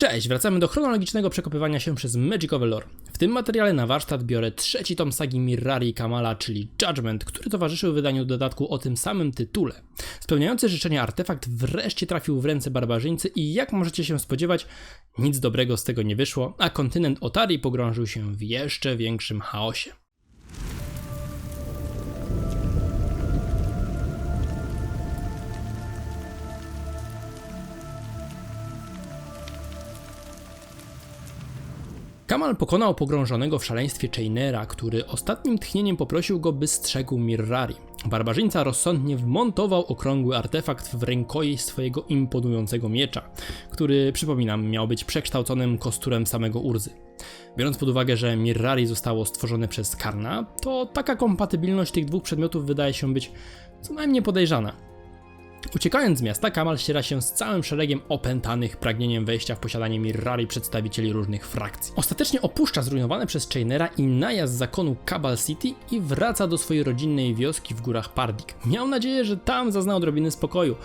Cześć, wracamy do chronologicznego przekopywania się przez Magicowe Lore. W tym materiale na warsztat biorę trzeci tom sagi Mirrari Kamala, czyli Judgment, który towarzyszył wydaniu dodatku o tym samym tytule. Spełniający życzenia artefakt wreszcie trafił w ręce barbarzyńcy i jak możecie się spodziewać, nic dobrego z tego nie wyszło, a kontynent Otari pogrążył się w jeszcze większym chaosie. Kamal pokonał pogrążonego w szaleństwie Chainera, który ostatnim tchnieniem poprosił go, by strzegł Mirrari. Barbarzyńca rozsądnie wmontował okrągły artefakt w rękojej swojego imponującego miecza, który, przypominam, miał być przekształconym kosturem samego Urzy. Biorąc pod uwagę, że Mirrari zostało stworzone przez Karna, to taka kompatybilność tych dwóch przedmiotów wydaje się być co najmniej podejrzana. Uciekając z miasta, Kamal ściera się z całym szeregiem opętanych pragnieniem wejścia w posiadanie Mirrari przedstawicieli różnych frakcji. Ostatecznie opuszcza zrujnowane przez Chainera i najazd zakonu Cabal City i wraca do swojej rodzinnej wioski w górach Pardik. Miał nadzieję, że tam zazna odrobiny spokoju.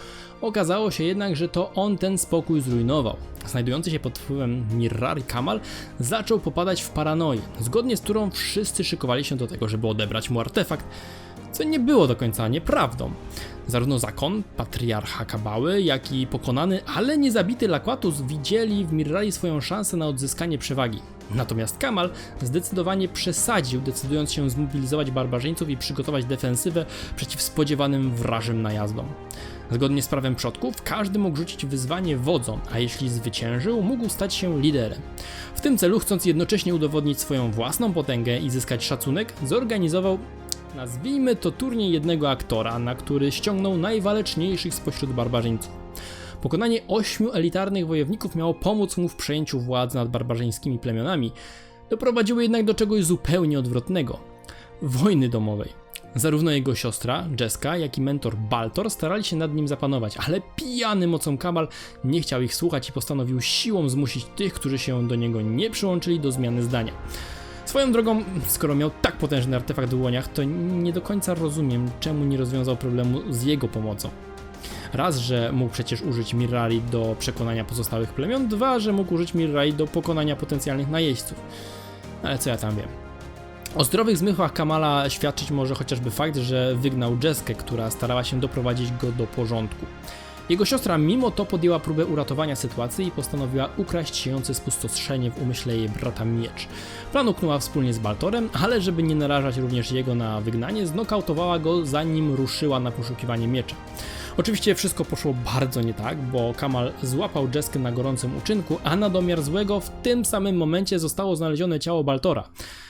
Okazało się jednak, że to on ten spokój zrujnował. Znajdujący się pod wpływem Mirrari Kamal zaczął popadać w paranoję, zgodnie z którą wszyscy szykowali się do tego, żeby odebrać mu artefakt, co nie było do końca nieprawdą. Zarówno zakon, patriarcha Kabały, jak i pokonany, ale nie zabity Lakwatus widzieli w Mirrari swoją szansę na odzyskanie przewagi. Natomiast Kamal zdecydowanie przesadził, decydując się zmobilizować barbarzyńców i przygotować defensywę przeciw spodziewanym wrażym najazdom. Zgodnie z prawem przodków, każdy mógł rzucić wyzwanie wodzom, a jeśli zwyciężył, mógł stać się liderem. W tym celu, chcąc jednocześnie udowodnić swoją własną potęgę i zyskać szacunek, zorganizował Nazwijmy to turniej jednego aktora, na który ściągnął najwaleczniejszych spośród barbarzyńców. Pokonanie ośmiu elitarnych wojowników miało pomóc mu w przejęciu władzy nad barbarzyńskimi plemionami, doprowadziło jednak do czegoś zupełnie odwrotnego wojny domowej. Zarówno jego siostra, Jessica, jak i mentor Baltor starali się nad nim zapanować, ale pijany mocą Kamal nie chciał ich słuchać i postanowił siłą zmusić tych, którzy się do niego nie przyłączyli, do zmiany zdania. Swoją drogą, skoro miał tak potężny artefakt w dłoniach, to nie do końca rozumiem, czemu nie rozwiązał problemu z jego pomocą. Raz, że mógł przecież użyć Mirrari do przekonania pozostałych plemion, dwa, że mógł użyć Mirrari do pokonania potencjalnych najeźdźców. Ale co ja tam wiem. O zdrowych zmysłach Kamala świadczyć może chociażby fakt, że wygnał Jeskę, która starała się doprowadzić go do porządku. Jego siostra mimo to podjęła próbę uratowania sytuacji i postanowiła ukraść siejące spustoszenie w umyśle jej brata miecz. Plan uknęła wspólnie z Baltorem, ale żeby nie narażać również jego na wygnanie, znokautowała go zanim ruszyła na poszukiwanie miecza. Oczywiście wszystko poszło bardzo nie tak, bo Kamal złapał Jeskę na gorącym uczynku, a na domiar złego w tym samym momencie zostało znalezione ciało Baltora.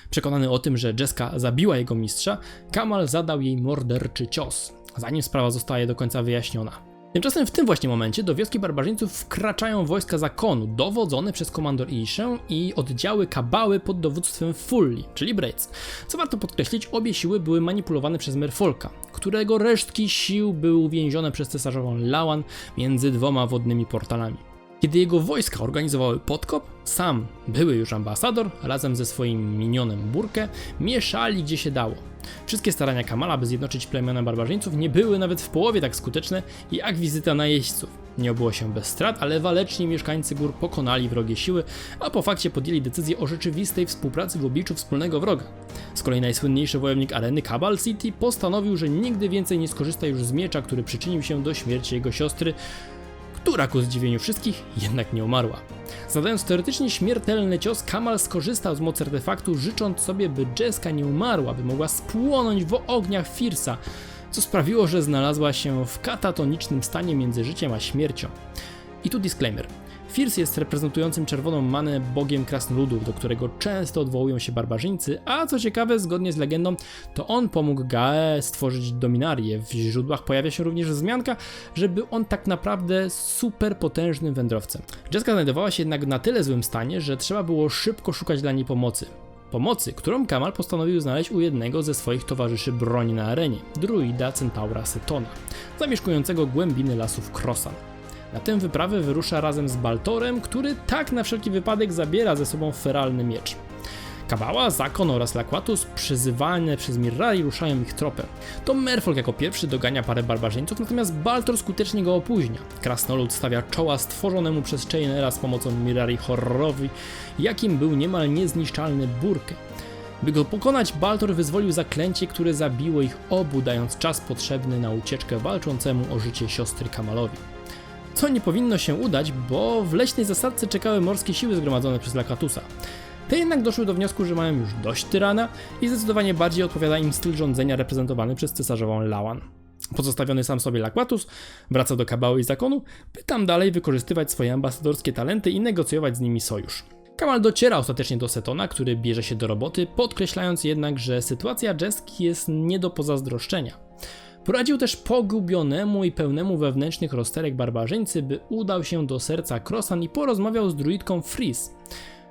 Przekonany o tym, że Jeska zabiła jego mistrza, Kamal zadał jej morderczy cios, zanim sprawa zostaje do końca wyjaśniona. Tymczasem w tym właśnie momencie do wioski barbarzyńców wkraczają wojska zakonu, dowodzone przez komandor Iszę i oddziały kabały pod dowództwem Fulli, czyli Braids. Co warto podkreślić, obie siły były manipulowane przez Merfolka, którego resztki sił były uwięzione przez cesarzową Lawan między dwoma wodnymi portalami. Kiedy jego wojska organizowały podkop, sam, były już ambasador, razem ze swoim minionem Burkę, mieszali gdzie się dało. Wszystkie starania Kamala, by zjednoczyć plemiona barbarzyńców, nie były nawet w połowie tak skuteczne jak wizyta najeźdźców. Nie obyło się bez strat, ale waleczni mieszkańcy gór pokonali wrogie siły, a po fakcie podjęli decyzję o rzeczywistej współpracy w obliczu wspólnego wroga. Z kolei najsłynniejszy wojownik areny Cabal City postanowił, że nigdy więcej nie skorzysta już z miecza, który przyczynił się do śmierci jego siostry, która ku zdziwieniu wszystkich jednak nie umarła. Zadając teoretycznie śmiertelny cios, Kamal skorzystał z mocy artefaktu, życząc sobie, by Jessica nie umarła, by mogła spłonąć w ogniach Firsa, co sprawiło, że znalazła się w katatonicznym stanie między życiem a śmiercią. I tu disclaimer. Firs jest reprezentującym czerwoną manę bogiem krasnoludów, do którego często odwołują się barbarzyńcy, a co ciekawe, zgodnie z legendą, to on pomógł Gae stworzyć dominarię. W źródłach pojawia się również wzmianka, że był on tak naprawdę super potężnym wędrowcem. Jessica znajdowała się jednak na tyle złym stanie, że trzeba było szybko szukać dla niej pomocy. Pomocy, którą Kamal postanowił znaleźć u jednego ze swoich towarzyszy broni na arenie, druida Centaura Setona, zamieszkującego głębiny lasów Crossan. Na tę wyprawę wyrusza razem z Baltorem, który tak na wszelki wypadek zabiera ze sobą feralny miecz. Kabała, Zakon oraz Lakwatus przyzywane przez Mirrari ruszają ich tropem. To Merfolk jako pierwszy dogania parę barbarzyńców, natomiast Baltor skutecznie go opóźnia. Krasnolud stawia czoła stworzonemu przez Chainera z pomocą Mirrari horrorowi, jakim był niemal niezniszczalny Burkę. By go pokonać, Baltor wyzwolił zaklęcie, które zabiło ich obu, dając czas potrzebny na ucieczkę walczącemu o życie siostry Kamalowi. Co nie powinno się udać, bo w leśnej zasadce czekały morskie siły zgromadzone przez Lakatusa. Te jednak doszły do wniosku, że mają już dość tyrana i zdecydowanie bardziej odpowiada im styl rządzenia reprezentowany przez cesarzową Lawan. Pozostawiony sam sobie Lakwatus wraca do kabały i zakonu, by tam dalej wykorzystywać swoje ambasadorskie talenty i negocjować z nimi sojusz. Kamal dociera ostatecznie do Setona, który bierze się do roboty, podkreślając jednak, że sytuacja Jeski jest nie do pozazdroszczenia. Poradził też pogubionemu i pełnemu wewnętrznych rozterek barbarzyńcy, by udał się do serca Krosan i porozmawiał z druidką Freeze.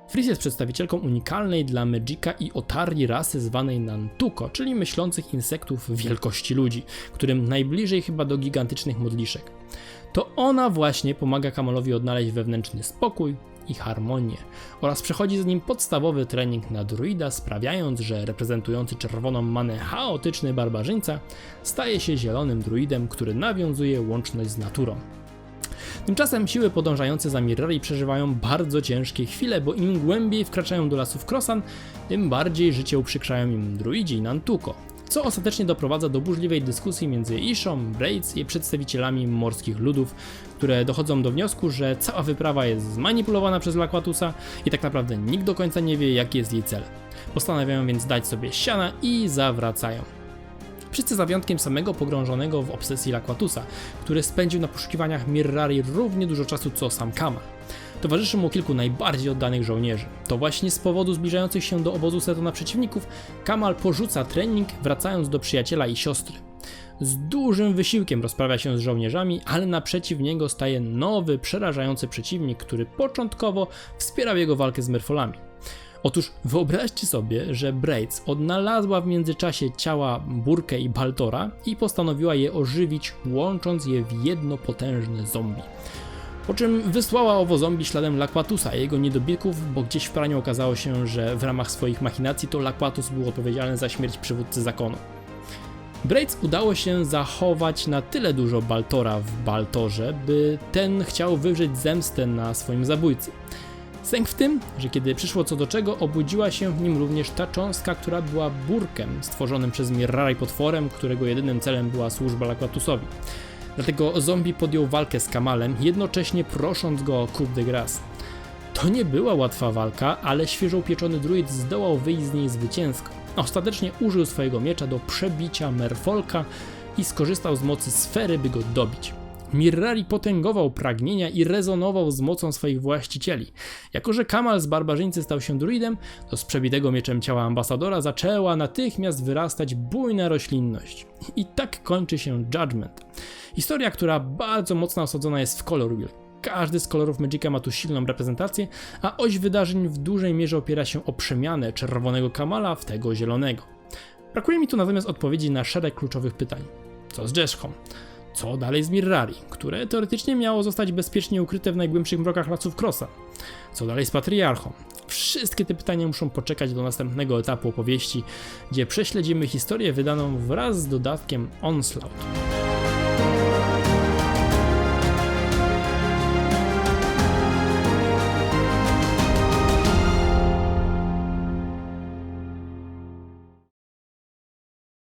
Freeze jest przedstawicielką unikalnej dla Magica i Otarii rasy zwanej Nantuko, czyli myślących insektów wielkości ludzi, którym najbliżej chyba do gigantycznych modliszek. To ona właśnie pomaga Kamalowi odnaleźć wewnętrzny spokój i harmonię oraz przechodzi z nim podstawowy trening na druida, sprawiając, że reprezentujący czerwoną manę chaotyczny barbarzyńca staje się zielonym druidem, który nawiązuje łączność z naturą. Tymczasem siły podążające za Mirrari przeżywają bardzo ciężkie chwile, bo im głębiej wkraczają do lasów Krosan, tym bardziej życie uprzykrzają im druidzi i Nantuko, co ostatecznie doprowadza do burzliwej dyskusji między Ishą, Braids i przedstawicielami morskich ludów, które dochodzą do wniosku, że cała wyprawa jest zmanipulowana przez Lakwatusa i tak naprawdę nikt do końca nie wie, jaki jest jej cel. Postanawiają więc dać sobie siana i zawracają. Wszyscy za wyjątkiem samego pogrążonego w obsesji Lakwatusa, który spędził na poszukiwaniach Mirrari równie dużo czasu co sam Kamal. Towarzyszy mu kilku najbardziej oddanych żołnierzy. To właśnie z powodu zbliżających się do obozu Setona przeciwników, Kamal porzuca trening, wracając do przyjaciela i siostry. Z dużym wysiłkiem rozprawia się z żołnierzami, ale naprzeciw niego staje nowy, przerażający przeciwnik, który początkowo wspierał jego walkę z Merfolami. Otóż wyobraźcie sobie, że Braids odnalazła w międzyczasie ciała Burkę i Baltora i postanowiła je ożywić, łącząc je w jedno potężne zombie. Po czym wysłała owo zombie śladem Lakwatusa i jego niedobiegów, bo gdzieś w praniu okazało się, że w ramach swoich machinacji to Lakwatus był odpowiedzialny za śmierć przywódcy zakonu. Braids udało się zachować na tyle dużo Baltora w Baltorze, by ten chciał wywrzeć zemstę na swoim zabójcy. Sęk w tym, że kiedy przyszło co do czego, obudziła się w nim również ta cząstka, która była burkiem stworzonym przez Mirrari potworem, którego jedynym celem była służba Lakwatusowi. Dlatego zombie podjął walkę z Kamalem, jednocześnie prosząc go o coup de grâce. To nie była łatwa walka, ale świeżo upieczony druid zdołał wyjść z niej zwycięsko. Ostatecznie użył swojego miecza do przebicia Merfolka i skorzystał z mocy sfery, by go dobić. Mirrari potęgował pragnienia i rezonował z mocą swoich właścicieli. Jako, że Kamal z barbarzyńcy stał się druidem, to z przebitego mieczem ciała ambasadora zaczęła natychmiast wyrastać bujna roślinność. I tak kończy się Judgment. Historia, która bardzo mocno osadzona jest w Color Wheel. Każdy z kolorów Magica ma tu silną reprezentację, a oś wydarzeń w dużej mierze opiera się o przemianę czerwonego Kamala w tego zielonego. Brakuje mi tu natomiast odpowiedzi na szereg kluczowych pytań. Co z Jeszką? Co dalej z Mirrari, które teoretycznie miało zostać bezpiecznie ukryte w najgłębszych mrokach lasów Krosa? Co dalej z Patriarchą? Wszystkie te pytania muszą poczekać do następnego etapu opowieści, gdzie prześledzimy historię wydaną wraz z dodatkiem Onslaught.